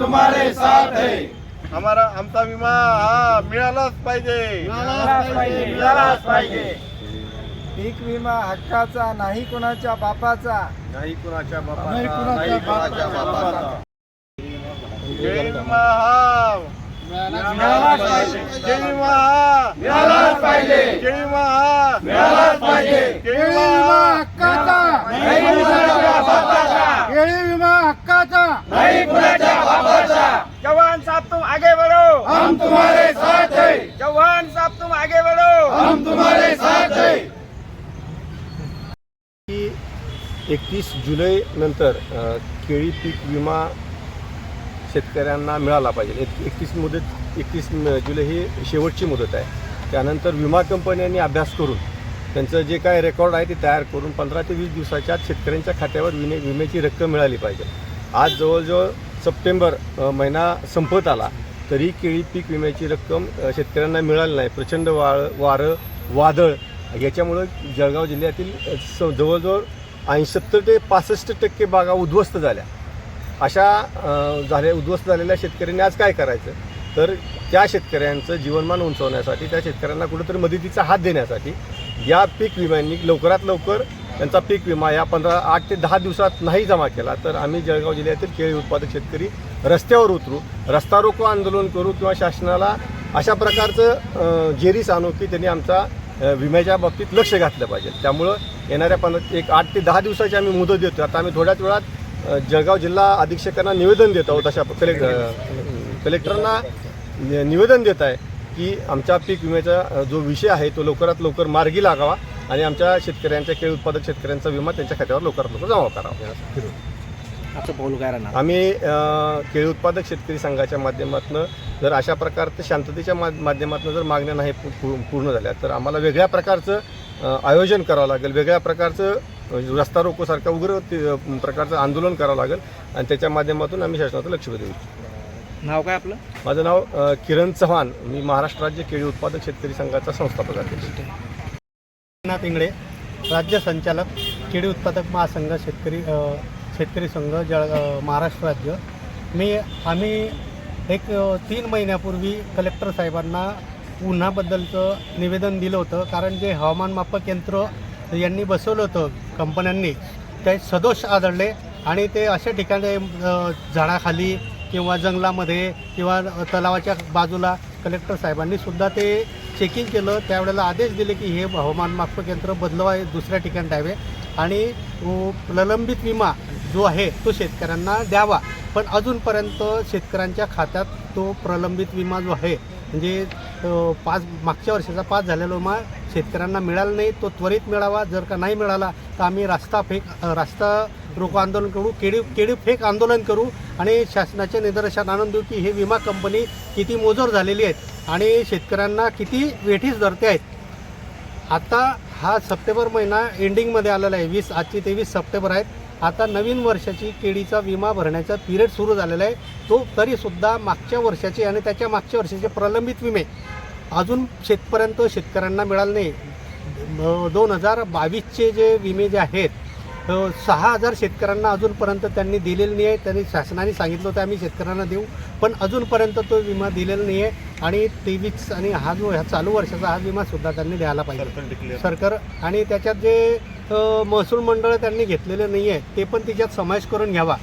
तुम्हारे साथ है। आम्हाला आमचा विमा हा मिळालाच पाहिजे. मिळालाच पाहिजे मिळालाच पाहिजे. पीक विमा हक्काचा नाही कोणाच्या बापाचा. नाही कुणाच्या नाही बापाचा नाही कुणाच्या बापाचा. विमा हा. मिळालाच पाहिजे. शेळी विमा हा. मिळालाच पाहिजे. विमा हा. मिळालाच पाहिजे. शेळी विमा हा. हक्काचा. नाही कुणाच्या बापाचा केळी विमा हक्काचा नहीं कुणाच्या बापाचा. जवान साहब तुम आगे बढ़ो. हम तुम्हारे साथ है. जवान साहब तुम आगे बढ़ो. हम तुम्हारे साथ है. की एकतीस जुलै नंतर केळी पीक विमा शेतकऱ्यांना मिळाला पाहिजे. एक एकतीस मुदत एकतीस जुलै ही शेवटची मुदत आहे. त्यानंतर विमा कंपन्यांनी अभ्यास करून त्यांचं जे काय रेकॉर्ड आहे ते तयार करून पंधरा ते वीस दिवसाच्या आत शेतकऱ्यांच्या खात्यावर विमे विम्याची रक्कम मिळाली पाहिजे. आज जवळजवळ सप्टेंबर महिना संपत आला तरी केळी पीक विम्याची रक्कम शेतकऱ्यांना मिळाली नाही. प्रचंड वाळ वारं वादळ याच्यामुळं जळगाव जिल्ह्यातील स- जवळजवळ ऐंशी सत्तर ते पासष्ट टक्के बागा उद्ध्वस्त झाल्या. अशा झाल्या उद्ध्वस्त झालेल्या शेतकऱ्यांनी आज काय करायचं? तर त्या शेतकऱ्यांचं जीवनमान उंचवण्यासाठी त्या शेतकऱ्यांना कुठेतरी मदतीचा हात देण्यासाठी या पीक विम्यांनी लवकरात लवकर त्यांचा पीक विमा या पंधरा आठ ते दहा दिवसात नाही जमा केला तर आम्ही जळगाव जिल्ह्यातील केळी उत्पादक शेतकरी रस्त्यावर उतरू रस्ता रोको आंदोलन करू किंवा शासनाला अशा प्रकारचं जेरीस आणू की त्यांनी आमचा विम्याच्या बाबतीत लक्ष घातलं पाहिजे. त्यामुळं येणाऱ्या पंधरा एक आठ ते दहा दिवसाची आम्ही मुदत देतो आता आम्ही थोड्याच वेळात जळगाव जिल्हा अधीक्षकांना निवेदन देत आहोत अशा कलेक्ट कलेक्टरांना निवेदन देत आहे की आमच्या पीक विम्याचा जो विषय आहे तो लवकरात लवकर मार्गी लागावा. आणि आमच्या शेतकऱ्यांच्या केळी उत्पादक शेतकऱ्यांचा विमा त्यांच्या खात्यावर लवकरात लवकर जमा करावा. आपलं पाऊल काय राहणार? आम्ही केळी उत्पादक शेतकरी संघाच्या माध्यमातून जर अशा प्रकारचं शांततेच्या माध्यमातून जर मागण्या नाही पूर्ण झाल्या तर आम्हाला वेगळ्या प्रकारचं आयोजन करावं लागेल. वेगळ्या प्रकारचं रस्ता रोकोसारखं उग्र प्रकारचं आंदोलन करावं लागेल. आणि त्याच्या माध्यमातून आम्ही शासनाचं लक्ष देऊ. नाव काय आपलं? माझं नाव किरण चव्हाण. मी महाराष्ट्र राज्य केळी उत्पादक शेतकरी संघाचा संस्थापक अध्यक्ष एकनाथ इंगळे राज्य संचालक केळी उत्पादक महासंघ शेतकरी शेतकरी संघ जळ महाराष्ट्र राज्य. मी आम्ही एक तीन महिन्यापूर्वी कलेक्टर साहेबांना उन्हाबद्दलचं निवेदन दिलं होतं. कारण जे हवामान मापक यंत्र यांनी बसवलं होतं कंपन्यांनी ते सदोष आढळले आणि ते अशा ठिकाणी झाडाखाली किंवा जंगलामध्ये किंवा तलावाच्या बाजूला कलेक्टर साहेबांनी सुद्धा ते चेकिंग केलं त्यावेळेला आदेश दिले की हे हवामान मापक यंत्र बदलवा दुसऱ्या ठिकाणी द्यावे. आणि प्रलंबित विमा जो आहे तो शेतकऱ्यांना द्यावा. पण अजूनपर्यंत शेतकऱ्यांच्या खात्यात तो प्रलंबित विमा जो आहे म्हणजे पाच मागच्या वर्षाचा पास झालेला विमा शेतकऱ्यांना मिळाला नाही तो त्वरित मिळावा. जर का नाही मिळाला तर आम्ही रास्ता फेक रास्ता रोको आंदोलन करू केडी केडी फेक आंदोलन करू आणि शासनाच्या निदर्शनात आणून देऊ की हे विमा कंपनी किती मोजोर झालेली आहेत आणि शेतकऱ्यांना किती वेठीस धरते आहेत. आता हा सप्टेंबर महिना एंडिंगमध्ये आलेला आहे वीस आजची तेवीस सप्टेंबर आहेत आता नवीन वर्षाची केळीचा विमा भरण्याचा पिरियड सुरू झालेला आहे. तो तरीसुद्धा मागच्या वर्षाचे आणि त्याच्या मागच्या वर्षाचे प्रलंबित विमे. अजून शेतपर्यंत शेतकऱ्यांना मिळाले नाही. दोन हजार बावीसचे जे विमे जे आहेत सहा हजार शेतकऱ्यांना अजूनपर्यंत त्यांनी दिलेले नाही आहे त्यांनी शासनाने सांगितलं होतं आम्ही शेतकऱ्यांना देऊ. पण अजूनपर्यंत तो विमा दिलेला नाही आहे आणि तेवीस आणि हा जो ह्या चालू वर्षाचा हा विमासुद्धा त्यांनी द्यायला पाहिजे. सरकार आणि त्याच्यात जे महसूल मंडळ त्यांनी घेतलेले नाही आहे ते पण त्याच्यात समावेश करून घ्यावा.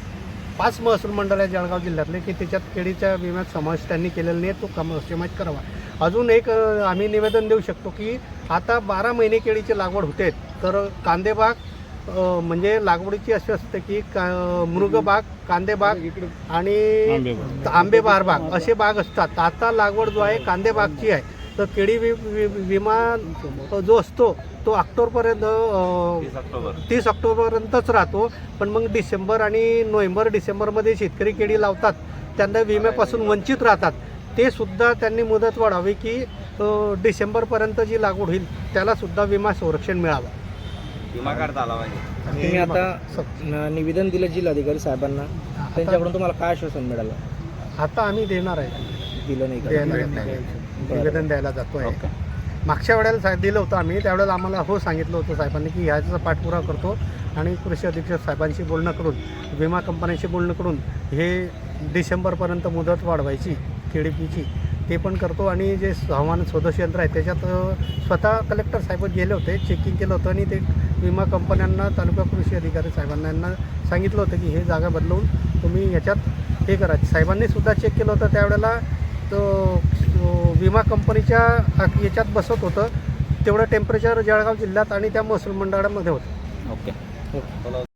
पाच महसूल मंडळ आहे जळगाव जिल्ह्यातले की त्याच्यात केळीच्या विम्यात समावेश त्यांनी केलेला नाही तो कम समावेश करावा. अजून एक आम्ही निवेदन देऊ शकतो की आता बारा महिने केळीची लागवड होते तर कांदेबाग म्हणजे लागवडीची अशी असते की का मृगबाग कांदेबाग आणि आंबे बहार बाग असे बाग असतात. आता लागवड जो आहे कांदेबागची आहे. तर केळी वि, वि, विमा जो असतो तो ऑक्टोबरपर्यंत तीस ऑक्टोबरपर्यंतच राहतो. पण मग डिसेंबर आणि नोव्हेंबर डिसेंबरमध्ये शेतकरी केळी लावतात. त्यांना विम्यापासून वंचित राहतात. ते सुद्धा त्यांनी मुदत वाढावी की डिसेंबरपर्यंत जी लागवड होईल त्याला सुद्धा विमा संरक्षण मिळावं. तुम्ही आता न- निवेदन दिलं जिल्हाधिकारी साहेबांना त्यांच्याकडून तुम्हाला काय आश्वासन मिळालं? आता आम्ही देणार आहे. दिलं नाही का? निवेदन द्यायला जातो आहे मागच्या वेळेला साहेब दिलं होतं आम्ही त्यावेळेला आम्हाला हो सांगितलं होतं साहेबांनी की ह्याचा पाठपुरावा करतो आणि कृषी अधीक्षक साहेबांशी बोलणं करून विमा कंपन्यांशी बोलणं करून हे डिसेंबरपर्यंत मुदत वाढवायची केडीपीची ते पण करतो. आणि जे हवामान स्वदेशी यंत्र आहे त्याच्यात अ, स्वतः कलेक्टर साहेब गेले होते चेकिंग केलं होतं आणि ते विमा कंपन्यांना तालुका कृषी अधिकारी साहेबांना यांना सांगितलं होतं की हे जागा बदलवून तुम्ही याच्यात हे करा. साहेबांनी सुद्धा चेक केलं होतं. त्यावेळेला तो विमा कंपनीच्या याच्यात बसत होतं. तेवढं टेम्परेचर जळगाव जिल्ह्यात आणि त्या महसूल मंडळामध्ये होतं. ओके.